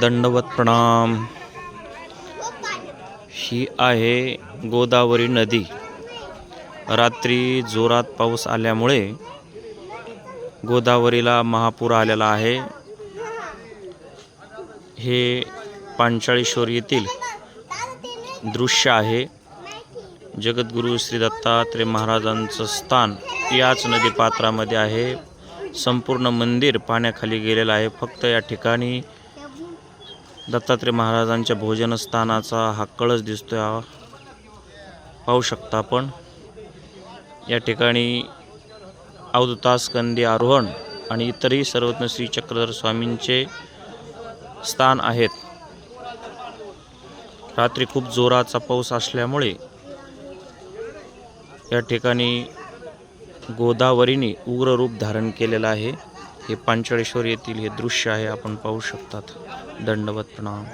दंडवत प्रणाम. ही आहे गोदावरी नदी. रात्री जोरात पाऊस आल्यामुळे गोदावरीला महापूर आलेला आहे. हे पांचाळेश्वर येथील दृश्य आहे. जगद्गुरू श्री दत्तात्रय महाराजांचं स्थान याच नदीपात्रामध्ये आहे. संपूर्ण मंदिर पाण्याखाली गेलेलं आहे. फक्त या ठिकाणी दत्तात्रय महाराजांच्या भोजनस्थानाचा हा कळस दिसतोय. हा. पाहू शकता आपण. या ठिकाणी अवधतासकंदी आरोहण आणि इतरही सर्वज्ञ श्री चक्रधर स्वामींचे स्थान आहेत. रात्री खूप जोराचा पाऊस असल्यामुळे या ठिकाणी गोदावरीने उग्र रूप धारण केलेलं आहे. हे पांचाळेश्वर येथील हे दृश्य आहे आपण पाहू शकतात. दंडवत प्रणाम.